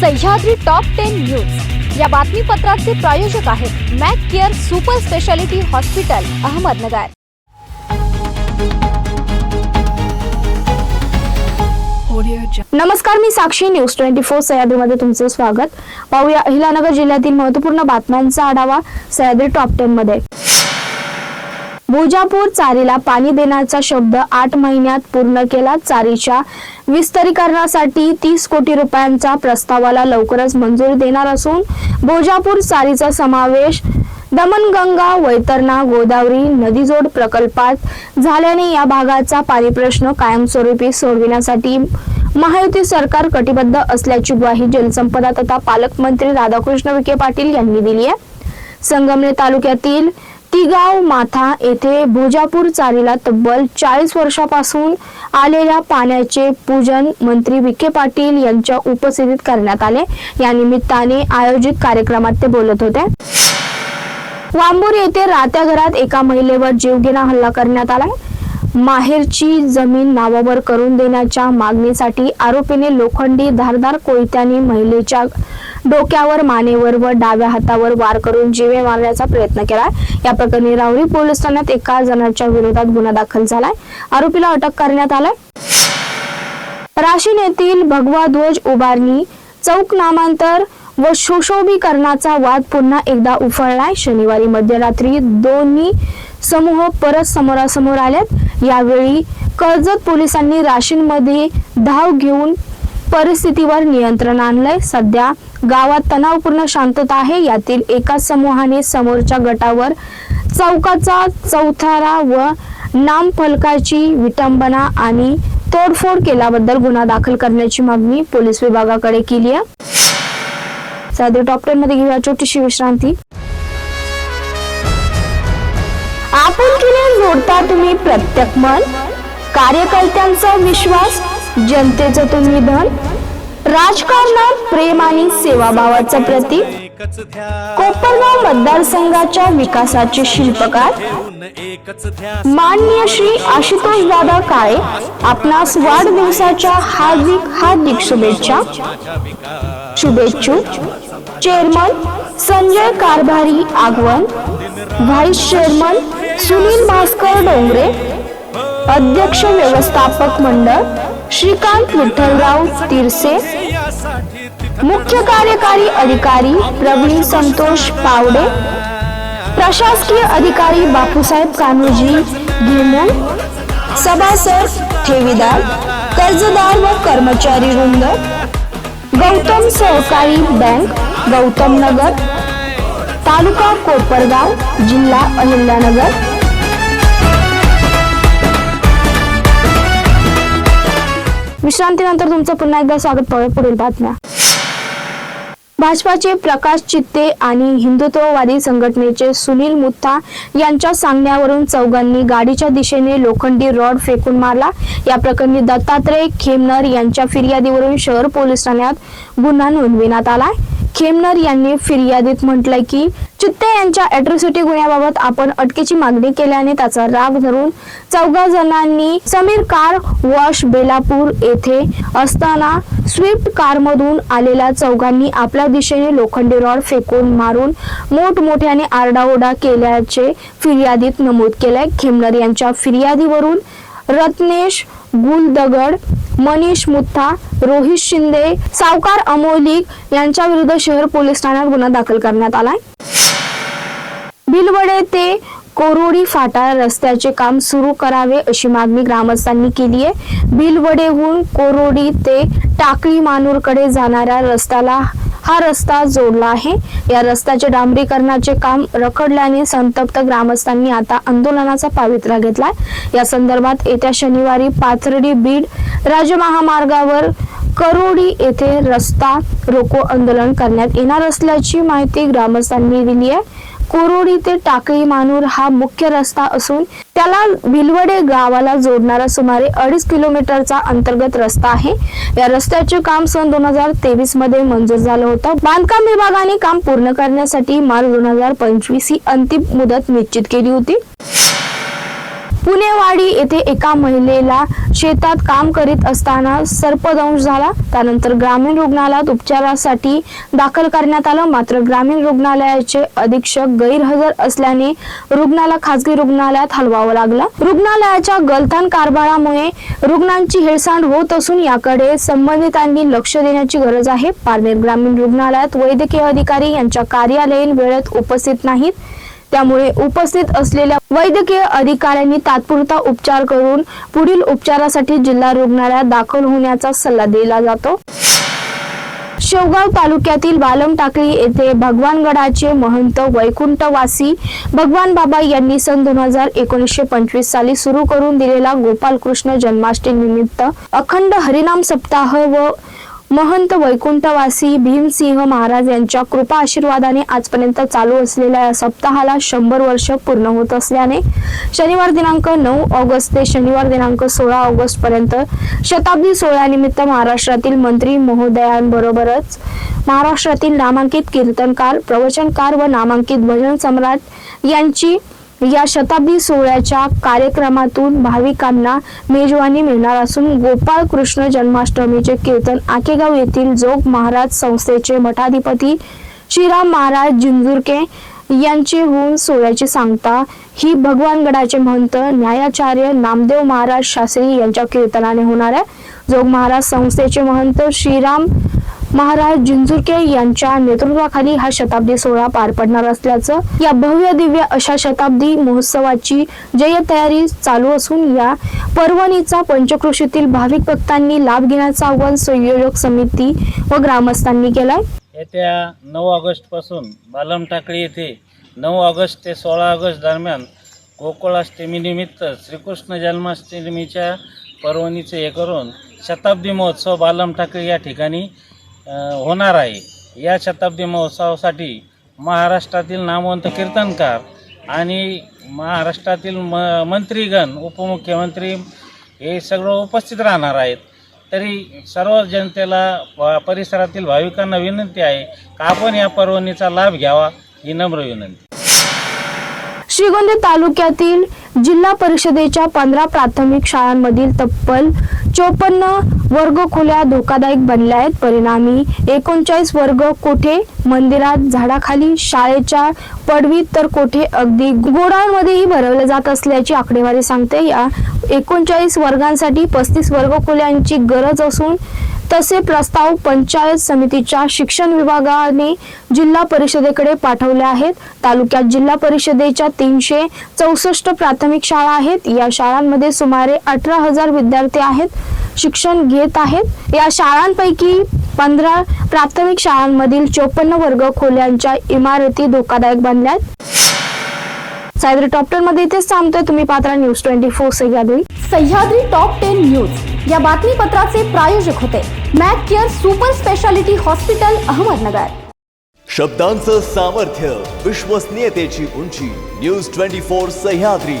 Sahyadri top ten news या बातमीपत्राचे प्रायोजक आहेत Mac care super speciality hospital Ahmednagar. नमस्कार मी साक्षी. न्यूज ट्वेंटी फोर सह्याद्रीमध्ये तुमचं स्वागत. पाहूया अहिलानगर जिल्ह्यातील महत्त्वपूर्ण बातम्यांचा आढावा सह्याद्री टॉप टेन मध्ये. भुजापूर चारीला पाणी देण्याचा शब्द आठ महिन्यात पूर्ण केला चारीच्या विस्तारीकरणासाठी तीस कोटी रुपयांचा प्रस्तावाला लवकरच मंजुरी देणार असून भोजापूर चारीचा समावेश दमनगंगा वैतरणा गोदावरी नदीजोड प्रकल्पात झाल्याने या भागाचा पाणी प्रश्न कायमस्वरूपी सोडविण्यासाठी महायुती सरकार कटिबद्ध असल्याची ग्वाही जलसंपदा तथा पालकमंत्री राधाकृष्ण विखे पाटील यांनी दिली आहे. संगमनेर तालुक्यातील तिगाव माथा येथे भोजापूर चारीला तब्बल चाळीस वर्षापासून आलेल्या पाण्याचे पूजन मंत्री विखे पाटील यांच्या उपस्थितीत करण्यात आले. या निमित्ताने आयोजित कार्यक्रमात ते बोलत होते. वांबूर येथे राहत्या घरात एका महिलेवर जीवघेणा हल्ला करण्यात आलाय माहेरची जमीन नावावर करून देण्याच्या मागणीसाठी आरोपीने लोखंडी धारदार कोयत्याने महिलेच्या डोक्यावर मानेवर व डाव्या हातावर वार करून जीवे मारण्याचा प्रयत्न केला. या प्रकरणी राहुरी पोलीस ठाण्यात एका जणाच्या विरोधात गुन्हा दाखल झालाय. आरोपीला अटक करण्यात आलाय. राशीन येथील भगवा ध्वज उभारणी चौक नामांतर व सुशोभीकरणाचा वाद पुन्हा एकदा उफळलाय. शनिवारी मध्यरात्री दोन्ही समूह परत समोरासमोर आलेत. यावेळी कर्जत पोलिसांनी राशींमध्ये धाव घेऊन परिस्थितीवर नियंत्रण आणलंय. सध्या गावात तणावपूर्ण शांतता आहे. यातील एका समूहाने समोरच्या गटावर चौकाचा चौथारा व नामफलकाची विटंबना आणि तोडफोड केल्याबद्दल गुन्हा दाखल करण्याची मागणी पोलीस विभागाकडे केली आहे. सध्या टॉप टेन मध्ये घेऊया छोटीशी विश्रांती आपुलकीने जोडता तुम्ही प्रत्येक मन. कार्यकर्त्यांचा विश्वास जनतेचं तुम्ही धन. राजकारणात प्रेम आणि सेवाभावाचं प्रतीक. कोपरगाव मतदारसंघाच्या विकासाचे शिल्पकार. मान्य माननीय श्री आशुतोष दादा काळे आपणास वाढदिवसाच्या हार्दिक हार्दिक शुभेच्छा. शुभेच्छू chairman Sanjay Karbhari Agwan vice chairman Sunil Bhaskar Dongre अध्यक्ष व्यवस्थापक मंडळ श्रीकांत विठ्ठलराव तिरसे मुख्य कार्यकारी अधिकारी प्रवीण संतोष पावडे प्रशासकीय अधिकारी बापूसाहेब कान्होजी गिरमोड सभासद ठेवीदार कर्जदार व कर्मचारी वृंद गौतम सहकारी बँक गौतम नगर तालुका कोपरगाव जिल्हा अहिल्यानगर. विश्रांतीनंतर तुमचं पुन्हा एकदा स्वागत पाहूया पुढील बातम्या. भाजपाचे प्रकाश चित्ते आणि हिंदुत्ववादी संघटनेचे सुनील मुत्ता यांच्या सांगण्यावरून चौघांनी गाडीच्या दिशेने लोखंडी रॉड फेकून मारला. या प्रकरणी दत्तात्रय खेमनर यांच्या फिर्यादीवरून शहर पोलीस ठाण्यात गुन्हा नोंदविण्यात आलाय. खेमनर यांनी फिर्यादीत म्हटलंय की चित्ते यांच्या अॅट्रॉसिटी गुन्ह्याबाबत आपण अटकेची मागणी केल्याने त्याचा राग धरून चौघा जणांनी समीर कार वॉश बेलापूर येथे असताना स्विफ्ट कारमधून आलेल्या चौघांनी आपल्या दिशेने लोखंडी रॉड फेकून मारून मोठमोठ्याने आरडाओरडा केल्याचे फिर्यादीत नमूद केलंय. खेमनर यांच्या फिर्यादीवरून रत्नेश गुलदगड मनीष मुत्था रोहित शिंदे सावकार अमोलिक यांच्या विरुद्ध शहर पोलीस ठाण्यात गुन्हा दाखल करण्यात आलाय. भिलवडे ते कोरोडी फाटा रस्त्याचे काम सुरू करावे अशी मागणी ग्रामस्थांनी केली आहे. भिलवडेहून कोरोडी ते टाकळी मानूरकडे जाणाऱ्या रस्त्याला हा रस्ता जोडला आहे. या रस्त्याचे डांबरीकरणाचे काम रखडल्याने संतप्त ग्रामस्थांनी आता आंदोलनाचा पावित्रा घेतलाय. या संदर्भात येत्या शनिवारी पाथर्डी बीड राज्य महामार्गावर करोडी येथे रस्ता रोको आंदोलन करण्यात येणार असल्याची माहिती ग्रामस्थांनी दिली आहे. कोरोडी ते टाकळी मानूर हा मुख्य रस्ता असून त्याला भिलवडे गावाला जोडणारा सुमारे अडीच किलोमीटरचा अंतर्गत रस्ता आहे. या रस्त्याचे काम सन दोन हजार तेवीसमध्ये मंजूर झालं होतं. बांधकाम विभागाने काम पूर्ण करण्यासाठी मार्च दोन हजार पंचवीस ही अंतिम मुदत निश्चित केली होती. पुणेवाडी येथे एका महिलेला शेतात काम करीत असताना सर्पदंश झाला. त्यानंतर ग्रामीण रुग्णालयात उपचारासाठी दाखल करण्यात आलं. मात्र ग्रामीण रुग्णालयाचे अधीक्षक गैरहजर असल्याने रुग्णाला खासगी रुग्णालयात हलवावं लागलं. रुग्णालयाच्या गलथान कारभारामुळे रुग्णांची हेळसांड होत असून याकडे संबंधितांनी लक्ष देण्याची गरज आहे. पारनेर ग्रामीण रुग्णालयात वैद्यकीय अधिकारी यांच्या कार्यालयीन वेळेत उपस्थित नाहीत. त्यामुळे उपस्थित असलेल्या वैद्यकीय अधिकाऱ्यांनी तात्पुरता उपचार करून पुढील उपचारासाठी जिल्हा रुग्णालयात दाखल होण्याचा सल्ला दिला जातो. शेवगाव तालुक्यातील बालम टाकळी येथे भगवानगडाचे महंत वैकुंठवासी भगवान बाबा यांनी सन दोन हजार एकोणीसशे पंचवीस साली सुरू करून दिलेला गोपालकृष्ण जन्माष्टमी निमित्त अखंड हरिनाम सप्ताह व महंत वैकुंठवासी भीमसिंह महाराज यांच्या कृपा आशीर्वादाने आजपर्यंत चालू असलेल्या या सप्ताहाला शंभर वर्ष पूर्ण होत असल्याने शनिवार दिनांक नऊ ऑगस्ट ते शनिवार दिनांक सोळा ऑगस्ट पर्यंत शताब्दी सोहळ्यानिमित्त महाराष्ट्रातील मंत्री महोदयांबरोबरच महाराष्ट्रातील नामांकित कीर्तनकार प्रवचनकार व नामांकित भजन सम्राट यांची या शताब्दी सोहळ्याच्या कार्यक्रमातून भाविकांना मेजवानी मिळणार असून गोपाळ कृष्ण जन्माष्टमीचे कीर्तन आकेगाव येथील जोग महाराज संस्थेचे मठाधिपती श्रीराम महाराज जिंजुरके यांचे होऊन सोहळ्याची सांगता. ही भगवानगडाचे महंत न्यायाचार्य नामदेव महाराज शास्त्री यांच्या कीर्तनाने होणार आहे. जोग महाराज संस्थेचे महंत श्रीराम महाराज जिंजुरके यांच्या नेतृत्वाखाली हा शताब्दी सोहळा पार पडणार असल्याचं या भव्य दिव्य अशा शताब्दी महोत्सवाची जय तयारी चालू असून या पर्वणीचा पंचकृषीतील भाविक भक्तांनी लाभ घेण्याचं आवाहन संयोजक समिती व ग्रामस्थांनी केलंय. येत्या नऊ ऑगस्टपासून बालम टाकळी येथे नऊ ऑगस्ट ते सोळा ऑगस्ट दरम्यान गोकुळाष्टमीनिमित्त श्रीकृष्ण जन्माष्टमीच्या पर्वणीचे हे करून शताब्दी महोत्सव बालम ठाकरे या ठिकाणी होणार आहे. या शताब्दी महोत्सवासाठी महाराष्ट्रातील नामवंत कीर्तनकार आणि महाराष्ट्रातील म मंत्रीगण उपमुख्यमंत्री हे सगळं उपस्थित राहणार आहेत. तरी सर्व जनतेला परिसरातील भाविकांना विनंती आहे का आपण या पर्वणीचा लाभ घ्यावा ही नम्र विनंती. श्रीगोंदी तालुक्यातील जिल्हा परिषदेच्या पंधरा प्राथमिक शाळांमधील तब्बल चोपन्न वर्ग खोल्या धोकादायक बनल्या आहेत. परिणामी एकोणचाळीस वर्ग कोठे मंदिरात झाडाखाली शाळेच्या पडवीत तर कोठे अगदी गोडांमध्येही भरवले जात असल्याची आकडेवारी सांगते. या एकोणचाळीस वर्गांसाठी पस्तीस वर्ग खोल्यांची गरज असून तसे प्रस्ताव पंचायत समितीच्या शिक्षण विभागाने जिल्हा परिषदेकडे पाठवले आहेत. तालुक्यात जिल्हा परिषदेच्या तीनशे चौसष्ट प्राथमिक शाळा आहेत. या शाळांमध्ये सुमारे अठरा हजार विद्यार्थी आहेत. शिक्षण घेत आहेत. या शाळांपैकी पंधरा प्राथमिक शाळांमधील चोपन्न वर्ग खोल्यांच्या इमारती धोकादायक बनल्या आहेत सायद्री टॉपमध्ये इथेच थांबतोय. तुम्ही Patra news twenty four Sahyadri. Sahyadri top ten news. या बातमीपत्राचे प्रायोजक होते Mac care super speciality hospital Ahmednagar. शब्दांचं सामर्थ्य विश्वसनीयतेची उंची न्यूज ट्वेंटी फोर सह्याद्री.